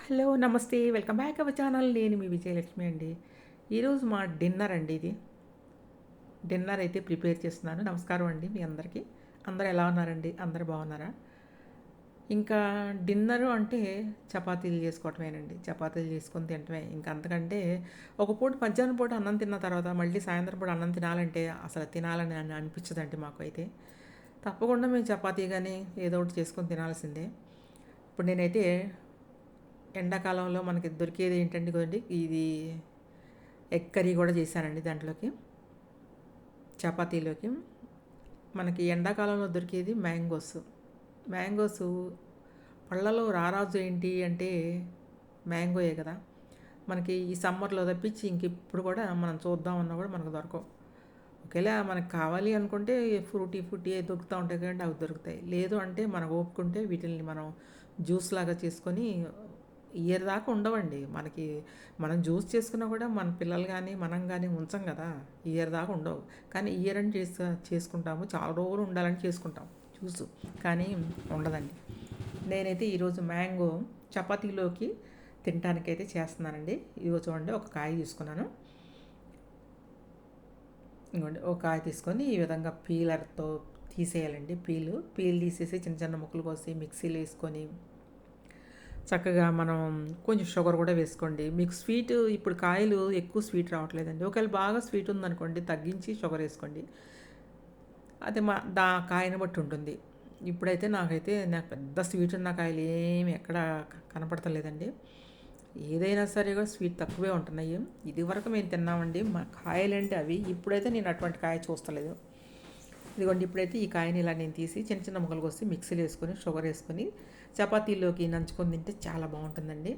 Hello నమస్తే. Welcome back our channel. నేను మీ విజయలక్ష్మి అండి. ఈరోజు మా డిన్నర్ అండి ఇది. డిన్నర్ అయితే ప్రిపేర్ చేస్తున్నాను. నమస్కారం అండి మీ అందరికీ. అందరు ఎలా ఉన్నారండి? అందరు బాగున్నారా? ఇంకా డిన్నర్ అంటే చపాతీలు చేసుకోవటమేనండి. చపాతీలు చేసుకొని తినటమే. ఇంకా అంతకంటే ఒక పూట మధ్యాహ్నం పూట అన్నం తిన్న తర్వాత మళ్ళీ సాయంత్రం పూట అన్నం తినాలంటే అసలు తినాలని అనిపించదండి మాకు అయితే తప్పకుండా మేము చపాతీ కానీ ఏదో ఒకటి చేసుకొని తినాల్సిందే. ఇప్పుడు నేనైతే ఎండాకాలంలో మనకి దొరికేది ఏంటంటే కదండి ఇది ఎగ్ కర్రీ కూడా చేశానండి దాంట్లోకి చపాతీలోకి. మనకి ఎండాకాలంలో దొరికేది మ్యాంగోస్. మ్యాంగోస్ పళ్ళలో రారాజు ఏంటి అంటే మ్యాంగోయే కదా. మనకి ఈ సమ్మర్లో తప్పించి ఇంక ఇప్పుడు కూడా మనం చూద్దామన్నా కూడా మనకు దొరకవు. ఒకవేళ మనకు కావాలి అనుకుంటే ఫ్రూటీ ఫ్రూటీ దొరుకుతూ ఉంటాయి కదండి అవి దొరుకుతాయి. లేదు అంటే మనకు ఓపుకుంటే వీటిని మనం జ్యూస్ లాగా చేసుకొని ఇయర్ దాకా ఉండవండి. మనకి మనం జ్యూస్ చేసుకున్నా కూడా మన పిల్లలు కానీ మనం కానీ ఉంచం కదా. ఇయర్ దాకా ఉండవు. కానీ ఇయర్ అని చేసు చేసుకుంటాము. చాలా రోజులు ఉండాలని చేసుకుంటాం జ్యూస్. కానీ ఉండదండి. నేనైతే ఈరోజు మ్యాంగో చపాతీలోకి తినడానికైతే చేస్తున్నానండి. ఇదిగో చూడండి ఒక కాయ తీసుకున్నాను. ఇంకోండి ఒక కాయ తీసుకొని ఈ విధంగా పీలర్తో తీసేయాలండి. పీలు పీలు తీసేసి చిన్న చిన్న ముక్కలు కోసి మిక్సీలో వేసుకొని చక్కగా మనం కొంచెం షుగర్ కూడా వేసుకోండి. మీకు స్వీట్ ఇప్పుడు కాయలు ఎక్కువ స్వీట్ రావట్లేదండి. ఒకవేళ బాగా స్వీట్ ఉందనుకోండి తగ్గించి షుగర్ వేసుకోండి. అది మా దా కాయని బట్టి ఉంటుంది. ఇప్పుడైతే నాకైతే నాకు పెద్ద స్వీట్ ఉన్న కాయలు ఏమి ఎక్కడ కనపడతలేదండి. ఏదైనా సరే కూడా స్వీట్ తక్కువే ఉంటున్నాయి. ఇది వరకు మేము తిన్నామండి. మా కాయలంటే అవి. ఇప్పుడైతే నేను అటువంటి కాయ చూస్తలేదు. ఇదిగోండి ఇప్పుడైతే ఈ కాయని ఇలా నేను తీసి చిన్న చిన్న ముక్కలు కోసి మిక్సీలో వేసుకొని షుగర్ వేసుకొని చపాతీలోకి నంచుకొని తింటే చాలా బాగుంటుందండి.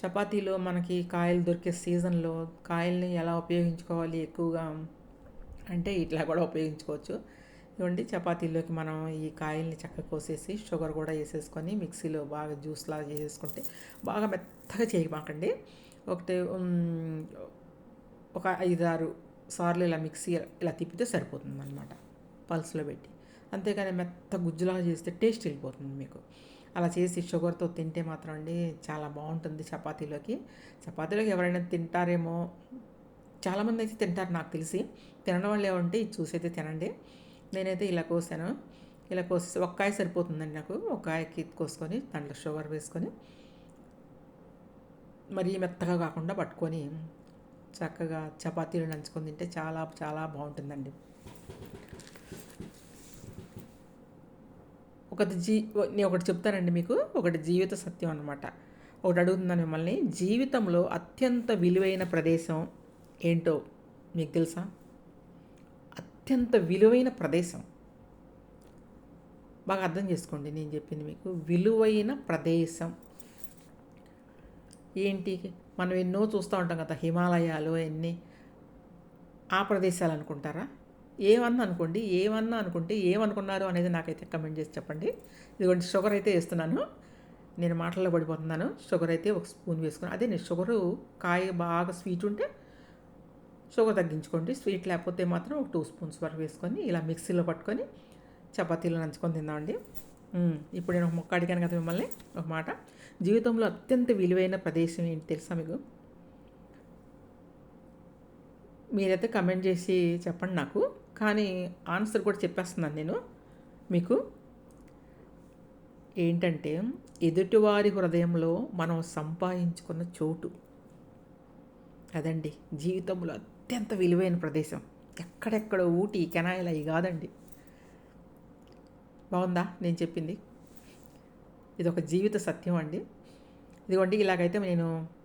చపాతీలో మనకి కాయలు దొరికే సీజన్లో కాయల్ని ఎలా ఉపయోగించుకోవాలి ఎక్కువగా అంటే ఇట్లా కూడా ఉపయోగించుకోవచ్చు. ఇవ్వండి చపాతీలోకి మనం ఈ కాయల్ని చక్కగా కోసేసి షుగర్ కూడా వేసేసుకొని మిక్సీలో బాగా జ్యూస్ లాగా చేసేసుకుంటే బాగా మెత్తగా చేయమాకండి ఒకటి ఒక ఐదారు సార్లు ఇలా మిక్సీ ఇలా తిప్పితే సరిపోతుంది అనమాట పల్స్లో పెట్టి. అంతేగాని మెత్త గుజ్జులాగా చేస్తే టేస్ట్ వెళ్ళిపోతుంది మీకు. అలా చేసి షుగర్తో తింటే మాత్రం అండి చాలా బాగుంటుంది చపాతీలోకి. చపాతీలోకి ఎవరైనా తింటారేమో చాలామంది అయితే తింటారు నాకు తెలిసి. తినడం వాళ్ళు ఏమంటే ఇది చూసైతే తినండి. నేనైతే ఇలా కోసాను. ఇలా కోసి ఒక్కాయ సరిపోతుందండి నాకు. ఒక్కాయకి కోసుకొని దాంట్లో షుగర్ వేసుకొని మరీ మెత్తగా కాకుండా పట్టుకొని చక్కగా చపాతీలు నంచుకొని తింటే చాలా చాలా బాగుంటుందండి. ఒకటి జీ నేను ఒకటి చెప్తానండి మీకు. ఒకటి జీవిత సత్యం అనమాట ఒకటి అడుగుతున్నాను మిమ్మల్ని. జీవితంలో అత్యంత విలువైన ప్రదేశం ఏంటో మీకు తెలుసా? అత్యంత విలువైన ప్రదేశం. బాగా అర్థం చేసుకోండి నేను చెప్పింది మీకు. విలువైన ప్రదేశం. ఏంటి? మనం ఎన్నో చూస్తూ ఉంటాం కదా హిమాలయాలు ఎన్ని ఆ ప్రదేశాలు అనుకుంటారా? ఏమన్నా అనుకోండి ఏమన్నా అనుకుంటే ఏమనుకున్నారు అనేది నాకైతే కమెంట్ చేసి చెప్పండి. ఇదిగోండి షుగర్ అయితే వేస్తున్నాను. నేను మాటల్లో పడిపోతున్నాను. షుగర్ అయితే ఒక స్పూన్ వేసుకున్నాను అదే నేను షుగరు కాయ బాగా స్వీట్ ఉంటే షుగర్ తగ్గించుకోండి. స్వీట్ లేకపోతే మాత్రం ఒక టూ స్పూన్స్ వరకు వేసుకొని ఇలా మిక్సీలో పట్టుకొని చపాతీలో నంచుకొని తిందామండి. ఇప్పుడు నేను ఒక మొక్క అడిగాను కదా మిమ్మల్ని ఒక మాట. జీవితంలో అత్యంత విలువైన ప్రదేశం ఏంటి తెలుసా మీకు? మీరైతే కమెంట్ చేసి చెప్పండి నాకు. కానీ ఆన్సర్ కూడా చెప్పేస్తున్నాను నేను మీకు. ఏంటంటే ఎదుటివారి హృదయంలో మనం సంపాదించుకున్న చోటు. అదండి జీవితంలో అత్యంత విలువైన ప్రదేశం. ఎక్కడెక్కడ ఊటి కెనాయిల్ అవి కాదండి. బాగుందా? నేను చెప్పింది. ఇది ఒక జీవిత సత్యం అండి. ఇదిగోండి ఇలాగైతే నేను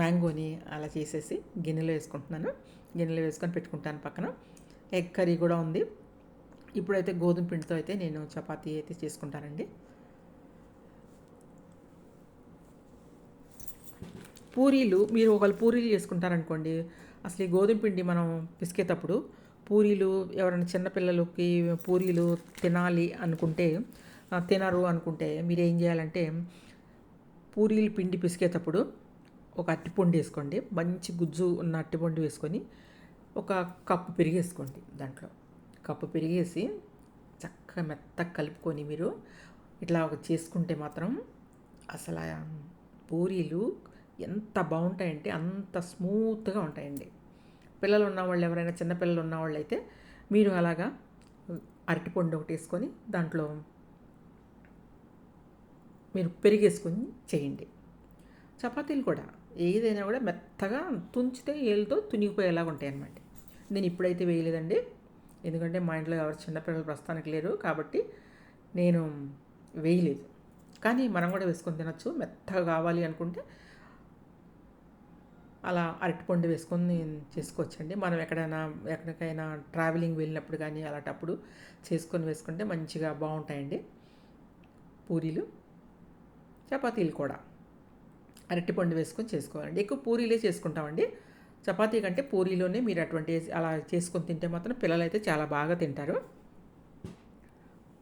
మ్యాంగోని అలా చేసేసి గిన్నెలో వేసుకుంటున్నాను. గిన్నెలో వేసుకొని పెట్టుకుంటాను పక్కన. ఎగ్ కర్రీ కూడా ఉంది. ఇప్పుడైతే గోధుమ పిండితో అయితే నేను చపాతీ అయితే చేసుకుంటానండి. పూరీలు మీరు ఒకళ్ళు పూరీలు చేసుకుంటారనుకోండి అసలు ఈ గోధుమ పిండి మనం పిసికేటప్పుడు పూరీలు ఎవరైనా చిన్నపిల్లలకి పూరీలు తినాలి అనుకుంటే తినరు అనుకుంటే మీరు ఏం చేయాలంటే పూరీలు పిండి పిసికేటప్పుడు ఒక అట్టిపొండి వేసుకోండి. మంచి గుజ్జు ఉన్న అట్టిపొండి వేసుకొని ఒక కప్పు పెరిగేసుకోండి దాంట్లో. కప్పు పెరిగేసి చక్కగా మెత్తగా కలుపుకొని మీరు ఇట్లా ఒక చేసుకుంటే మాత్రం అసలు ఆ పూరీలు ఎంత బాగుంటాయంటే అంత స్మూత్గా ఉంటాయండి. పిల్లలు ఉన్నవాళ్ళు ఎవరైనా చిన్నపిల్లలు ఉన్నవాళ్ళు అయితే మీరు అలాగా అరటిపండు ఒకటి వేసుకొని దాంట్లో మీరు పెరిగేసుకొని చేయండి. చపాతీలు కూడా ఏదైనా కూడా మెత్తగా తుంచితే ఏళ్ళతో తునిగిపోయేలాగా ఉంటాయి అన్నమాట. నేను ఇప్పుడైతే వేయలేదండి. ఎందుకంటే మా ఇంట్లో ఎవరు చిన్నపిల్లలు ప్రస్తుతానికి లేరు కాబట్టి నేను వేయలేదు. కానీ మనం కూడా వేసుకొని తినచ్చు. మెత్తగా కావాలి అనుకుంటే అలా అరటిపండు వేసుకొని చేసుకోవచ్చండి. మనం ఎక్కడైనా ఎక్కడికైనా ట్రావెలింగ్ వెళ్ళినప్పుడు కానీ అలాంటప్పుడు చేసుకొని వేసుకుంటే మంచిగా బాగుంటాయండి. పూరీలు చపాతీలు కూడా. అరటిపండు వేసుకొని చేసుకోవాలండి. ఎక్కువ పూరీలే చేసుకుంటామండి. చపాతీ కంటే పూరీలోనే మీరు అటువంటి అలా చేసుకొని తింటే మాత్రం పిల్లలు అయితే చాలా బాగా తింటారు.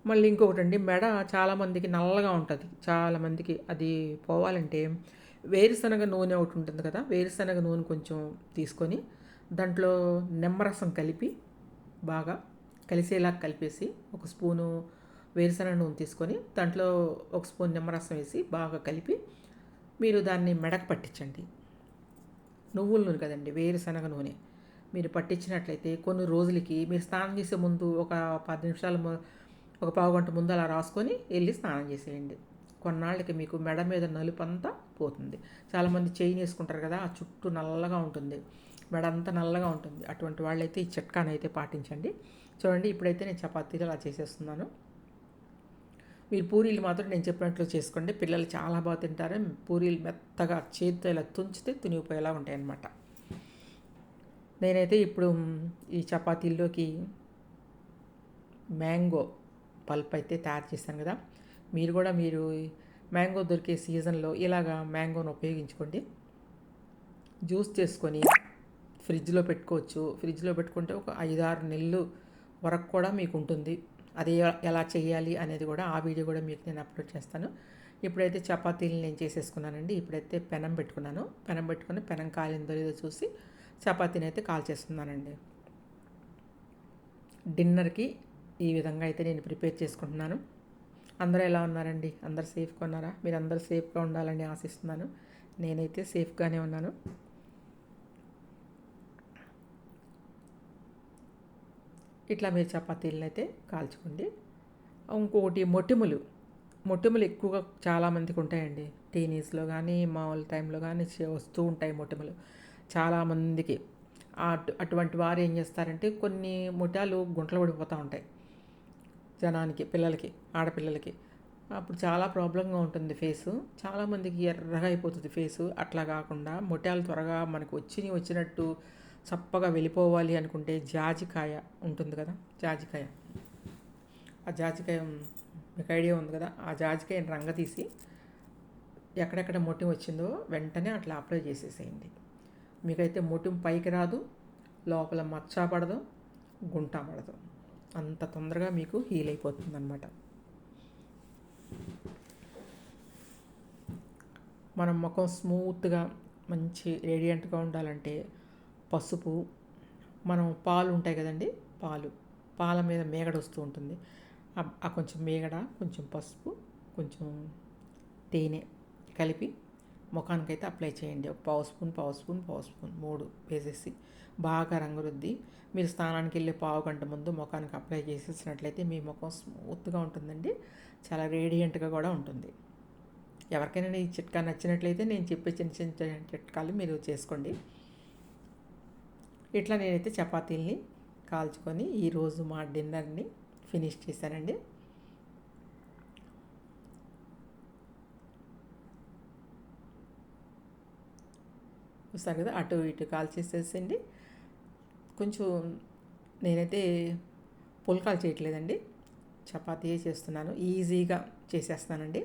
మళ్ళీ ఇంకొకటి అండి మెడ చాలామందికి నల్లగా ఉంటుంది. చాలామందికి అది పోవాలంటే వేరుశనగ నూనె ఒకటి ఉంటుంది కదా వేరుశనగ నూనె కొంచెం తీసుకొని దాంట్లో నిమ్మరసం కలిపి బాగా కలిసేలా కలిపేసి ఒక స్పూను వేరుశనగ నూనె తీసుకొని దాంట్లో ఒక స్పూన్ నిమ్మరసం వేసి బాగా కలిపి మీరు దాన్ని మెడకు పట్టించండి. నువ్వుల నూనె కదండి వేరుశనగ నూనె. మీరు పట్టించినట్లయితే కొన్ని రోజులకి మీరు స్నానం చేసే ముందు ఒక పది నిమిషాల ఒక పావు గంట ముందు అలా రాసుకొని వెళ్ళి స్నానం చేసేయండి. కొన్నాళ్ళకి మీకు మెడ మీద నలుపు అంతా పోతుంది. చాలామంది చైన్ వేసుకుంటారు కదా ఆ చుట్టూ నల్లగా ఉంటుంది. మెడ అంతా నల్లగా ఉంటుంది. అటువంటి వాళ్ళైతే ఈ చిట్కానైతే అయితే పాటించండి. చూడండి ఇప్పుడైతే నేను చపాతీలు అలా చేసేస్తున్నాను. మీరు పూరీలు మాత్రం నేను చెప్పినట్లు చేసుకోండి. పిల్లలు చాలా బాగా తింటారు. పూరీలు మెత్తగా చేతితో ఇలా తుంచితే తునిగిపోయేలా ఉంటాయి అన్నమాట నేనైతే ఇప్పుడు ఈ చపాతీల్లోకి మ్యాంగో పల్ప్ అయితే తయారు చేశాను కదా. మీరు కూడా మీరు మ్యాంగో దొరికే సీజన్లో ఇలాగా మ్యాంగోను ఉపయోగించుకోండి. జ్యూస్ చేసుకొని ఫ్రిడ్జ్లో పెట్టుకోవచ్చు. ఫ్రిడ్జ్లో పెట్టుకుంటే ఒక ఐదారు నెలలు వరకు కూడా మీకు ఉంటుంది. అది ఎలా చేయాలి అనేది కూడా ఆ వీడియో కూడా మీకు నేను అప్లోడ్ చేస్తాను. ఇప్పుడైతే చపాతీలు నేను చేసేసుకున్నానండి. ఇప్పుడైతే పెనం పెట్టుకున్నాను. పెనం పెట్టుకుని పెనం కాలిందో లేదో చూసి చపాతీని అయితే కాల్ చేస్తున్నానండి. డిన్నర్కి ఈ విధంగా అయితే నేను ప్రిపేర్ చేసుకుంటున్నాను. అందరూ ఎలా ఉన్నారండి? అందరు సేఫ్గా ఉన్నారా? మీరు అందరూ సేఫ్గా ఉండాలని ఆశిస్తున్నాను. నేనైతే సేఫ్గానే ఉన్నాను. ఇట్లా మీరు చపాతీలను అయితే కాల్చుకోండి. ఇంకొకటి మొటిములు. మొటిములు ఎక్కువగా చాలామందికి ఉంటాయండి. టీనీస్లో కానీ మామూలు టైంలో కానీ వస్తూ ఉంటాయి మొటిములు. చాలామందికి అటువంటి వారు ఏం చేస్తారంటే కొన్ని ముఠాలు గుంటలు పడిపోతూ ఉంటాయి. జనానికి పిల్లలకి ఆడపిల్లలకి. అప్పుడు చాలా ప్రాబ్లంగా ఉంటుంది ఫేసు. చాలామందికి ఎర్రగా అయిపోతుంది ఫేసు. అట్లా కాకుండా ముఠాలు త్వరగా మనకు వచ్చి వచ్చినట్టు చప్పగా వెళ్ళిపోవాలి అనుకుంటే జాజికాయ ఉంటుంది కదా జాజికాయ. ఆ జాజికాయ మీకు ఐడియా ఉంది కదా ఆ జాజికాయని రంగ తీసి ఎక్కడెక్కడ మొటిం వచ్చిందో వెంటనే అట్లా అప్లై చేసేసేయండి. మీకైతే మొటిం పైకి రాదు లోపల మచ్చ పడదు గుంట పడదు. అంత తొందరగా మీకు హీల్ అయిపోతుంది అనమాట మనం ముఖం స్మూత్గా మంచి రేడియంట్గా ఉండాలంటే పసుపు మనం పాలు ఉంటాయి కదండి పాలు. పాల మీద మేగడ వస్తూ ఉంటుంది. ఆ కొంచెం మేగడ కొంచెం పసుపు కొంచెం తేనె కలిపి ముఖానికైతే అప్లై చేయండి. ఒక పావు స్పూన్ పావు స్పూన్ పావు స్పూన్ మూడు వేసేసి బాగా రంగురుద్ది. మీరు స్నానానికి వెళ్ళే పావు గంట ముందు ముఖానికి అప్లై చేసేసినట్లయితే మీ ముఖం స్మూత్గా ఉంటుందండి. చాలా రేడియంట్గా కూడా ఉంటుంది. ఎవరికైనా ఈ చిట్కా నచ్చినట్లయితే నేను చెప్పే చిన్న చిన్న చిట్కాలు మీరు చేసుకోండి. ఇట్లా నేనైతే చపాతీల్ని కాల్చుకొని ఈరోజు మా డిన్నర్ని ఫినిష్ చేశానండి. చూస్తారు కదా అటు ఇటు కాల్చేసేసండి కొంచెం నేనైతే పుల్కాలు చేయట్లేదండి. చపాతీయే చేస్తున్నాను. ఈజీగా చేసేస్తానండి.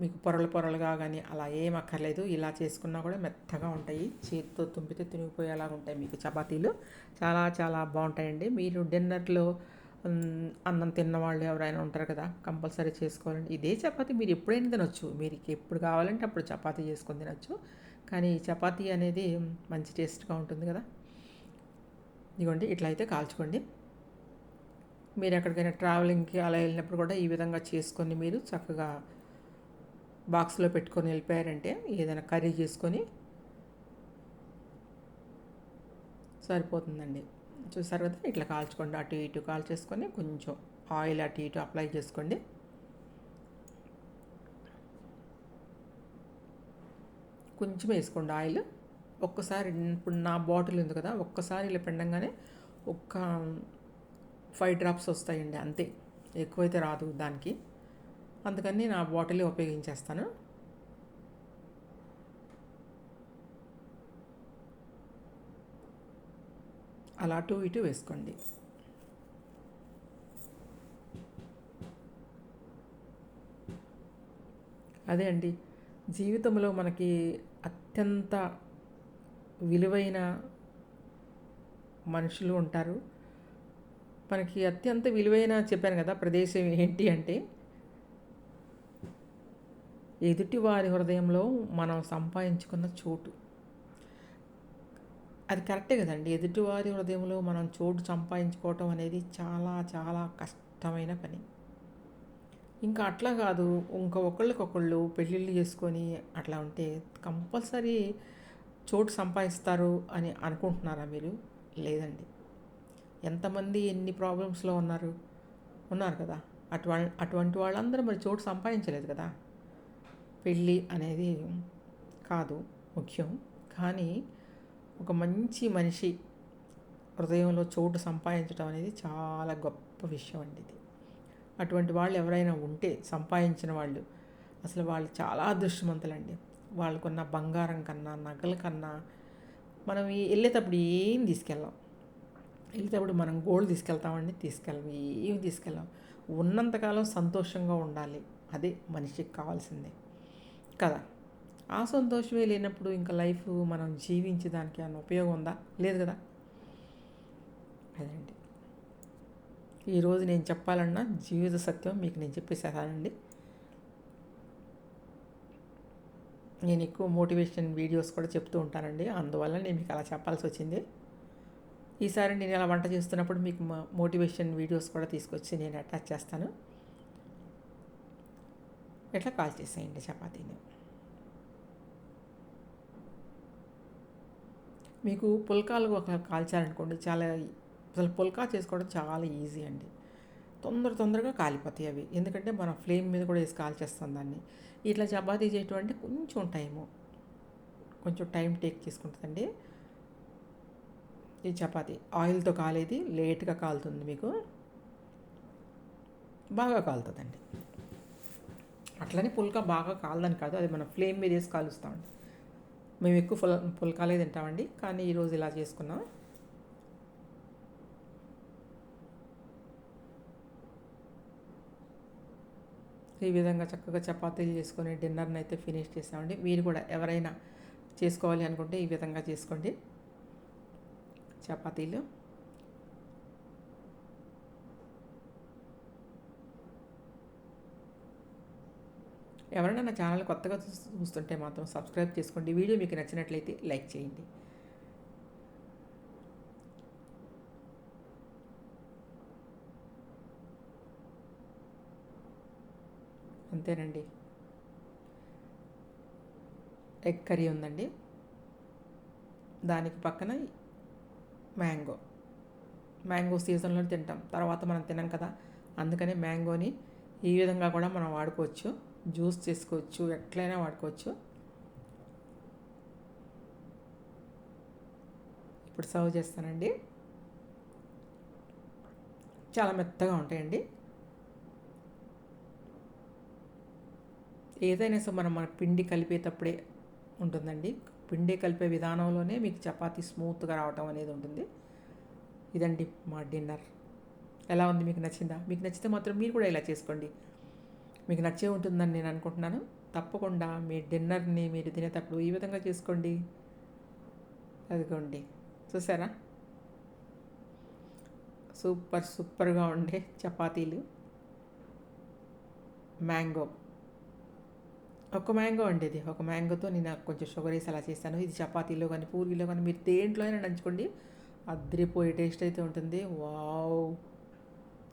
మీకు పొరలు పొరలుగా కానీ అలా ఏం అక్కర్లేదు. ఇలా చేసుకున్నా కూడా మెత్తగా ఉంటాయి. చేతితో తుంపితే తునిగిపోయేలాగా ఉంటాయి మీకు చపాతీలు. చాలా చాలా బాగుంటాయండి. మీరు డిన్నర్లో అన్నం తిన్న వాళ్ళు ఎవరైనా ఉంటారు కదా కంపల్సరీ చేసుకోవాలండి. ఇదే చపాతీ మీరు ఎప్పుడైనా తినొచ్చు. మీరు ఎప్పుడు కావాలంటే అప్పుడు చపాతి చేసుకొని తినొచ్చు. కానీ చపాతీ అనేది మంచి టేస్ట్గా ఉంటుంది కదా. ఇదిగోండి ఇట్లా అయితే కాల్చుకోండి. మీరు ఎక్కడికైనా ట్రావెలింగ్కి అలా వెళ్ళినప్పుడు కూడా ఈ విధంగా చేసుకొని మీరు చక్కగా బాక్స్లో పెట్టుకొని వెళ్ళిపోయారంటే ఏదైనా కర్రీ చేసుకొని సరిపోతుందండి. చూసారు కదా ఇట్లా కాల్చుకోండి. అటు ఇటు కాల్చేసుకొని కొంచెం ఆయిల్ అటు ఇటు అప్లై చేసుకోండి. కొంచెం వేసుకోండి ఆయిల్. ఒక్కసారి ఇప్పుడు నా బాటిల్ ఉంది కదా ఒక్కసారి ఇలా పెండగానే ఒక్క ఫైవ్ డ్రాప్స్ వస్తాయండి అంతే. ఎక్కువైతే రాదు దానికి. అందుకని నా బాటిలే ఉపయోగించేస్తాను. అలా అటు ఇటు వేసుకోండి. అదే అండి జీవితంలో మనకి అత్యంత విలువైన మనుషులు ఉంటారు. మనకి అత్యంత విలువైన చెప్పాను కదా ప్రదేశం ఏంటి అంటే ఎదుటి వారి హృదయంలో మనం సంపాదించుకున్న చోటు. అది కరెక్టే కదండి. ఎదుటివారి హృదయంలో మనం చోటు సంపాదించుకోవటం అనేది చాలా చాలా కష్టమైన పని. ఇంకా అట్లా కాదు ఇంకా ఒకళ్ళకొకళ్ళు పెళ్ళిళ్ళు చేసుకొని అట్లా ఉంటే కంపల్సరీ చోటు సంపాదిస్తారు అని అనుకుంటున్నారా మీరు? లేదండి. ఎంతమంది ఎన్ని ప్రాబ్లమ్స్లో ఉన్నారు? ఉన్నారు కదా. అటు అటువంటి వాళ్ళందరూ మరి చోటు సంపాదించలేదు కదా. పెళ్ళి అనేది కాదు ముఖ్యం. కానీ ఒక మంచి మనిషి హృదయంలో చోటు సంపాదించడం అనేది చాలా గొప్ప విషయం అండి ఇది. అటువంటి వాళ్ళు ఎవరైనా ఉంటే సంపాదించిన వాళ్ళు అసలు వాళ్ళు చాలా అదృష్టవంతులండి. వాళ్ళకున్న బంగారం కన్నా నగల కన్నా మనం వెళ్ళేటప్పుడు ఏం తీసుకెళ్ళాం? వెళ్ళేటప్పుడు మనం గోల్డ్ తీసుకెళ్తామండి తీసుకెళ్ళం. ఏమి తీసుకెళ్ళాం? ఉన్నంతకాలం సంతోషంగా ఉండాలి. అదే మనిషికి కావాల్సిందే. కదా. ఆ సంతోషమే లేనప్పుడు ఇంకా లైఫ్ మనం జీవించడానికి అన్న ఉపయోగం ఉందా? లేదు కదా. అదండి ఈరోజు నేను చెప్పాలన్నా జీవిత సత్యం మీకు నేను చెప్పేసేసానండి నేను ఎక్కువ మోటివేషన్ వీడియోస్ కూడా చెప్తూ ఉంటానండి. అందువల్ల నేను మీకు అలా చెప్పాల్సి వచ్చింది. ఈసారి నేను అలా వంట చేస్తున్నప్పుడు మీకు మోటివేషన్ వీడియోస్ కూడా తీసుకొచ్చి నేను అటాచ్ చేస్తాను. ఎట్లా కాల్ చేసేయండి చపాతీని? మీకు పుల్కాలు ఒక కాల్చారనుకోండి చాలా అసలు పుల్కా చేసుకోవడం చాలా ఈజీ అండి. తొందర తొందరగా కాలిపోతాయి అవి. ఎందుకంటే మనం ఫ్లేమ్ మీద కూడా వేసి కాల్చేస్తాం దాన్ని. ఇట్లా చపాతీ చేయటం అంటే కొంచెం టైము కొంచెం టైం టేక్ చేసుకుంటుందండి. ఈ చపాతీ ఆయిల్తో కాలేది లేట్గా కాలుతుంది మీకు. బాగా కాలుతుందండి. అట్లనే పుల్కా బాగా కాలదని కాదు అది మనం ఫ్లేమ్ మీద వేసి కాలుస్తాం మేము ఎక్కువ పుల్ పుల్కాలే తింటామండి కానీ ఈరోజు ఇలా చేసుకున్నాం. ఈ విధంగా చక్కగా చపాతీలు చేసుకొని డిన్నర్ని అయితే ఫినిష్ చేసామండి. మీరు కూడా ఎవరైనా చేసుకోవాలి అనుకుంటే ఈ విధంగా చేసుకోండి. చపాతీలు. ఎవరైనా నా ఛానల్ కొత్తగా చూస్తుంటే మాత్రం సబ్స్క్రైబ్ చేసుకోండి. వీడియో మీకు నచ్చినట్లయితే లైక్ చేయండి. అంతేనండి. ఎగ్ కర్రీ ఉందండి. దానికి పక్కన మ్యాంగో. మ్యాంగో సీజన్లో తింటాం. తర్వాత మనం తినాం కదా. అందుకని మ్యాంగోని ఈ విధంగా కూడా మనం వాడుకోవచ్చు. జ్యూస్ చేసుకోవచ్చు ఎట్లయినా వాడుకోవచ్చు. ఇప్పుడు సర్వ్ చేస్తానండి. చాలా మెత్తగా ఉంటాయండి. ఏదైనా సో మనం మన పిండి కలిపేటప్పుడే ఉంటుందండి. పిండి కలిపే విధానంలోనే మీకు చపాతీ స్మూత్గా రావటం అనేది ఉంటుంది. ఇదండి మా డిన్నర్. ఎలా ఉంది? మీకు నచ్చిందా? మీకు నచ్చితే మాత్రం మీరు కూడా ఇలా చేసుకోండి. మీకు నచ్చే ఉంటుందని నేను అనుకుంటున్నాను. తప్పకుండా మీ డిన్నర్ని మీరు తినేటప్పుడు ఈ విధంగా చేసుకోండి. అదిగోండి. చూసారా? సూపర్ సూపర్గా ఉండే చపాతీలు. మ్యాంగో. ఒక మ్యాంగో అండి ఇది. ఒక మ్యాంగోతో నేను కొంచెం షుగర్ వేసి అలా చేస్తాను ఇది చపాతీలో కానీ పూరీలో కానీ మీరు దేంట్లో అయినా నంచుకోండి. అద్రిపోయే టేస్ట్ అయితే ఉంటుంది. వావ్!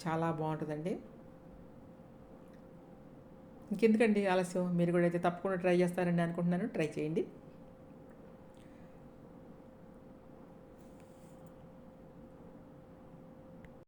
చాలా బాగుంటుందండి. ఇంకెందుకండి ఆలస్యం? మీరు కూడా అయితే తప్పకుండా ట్రై చేస్తారండి అనుకుంటున్నాను. ట్రై చేయండి.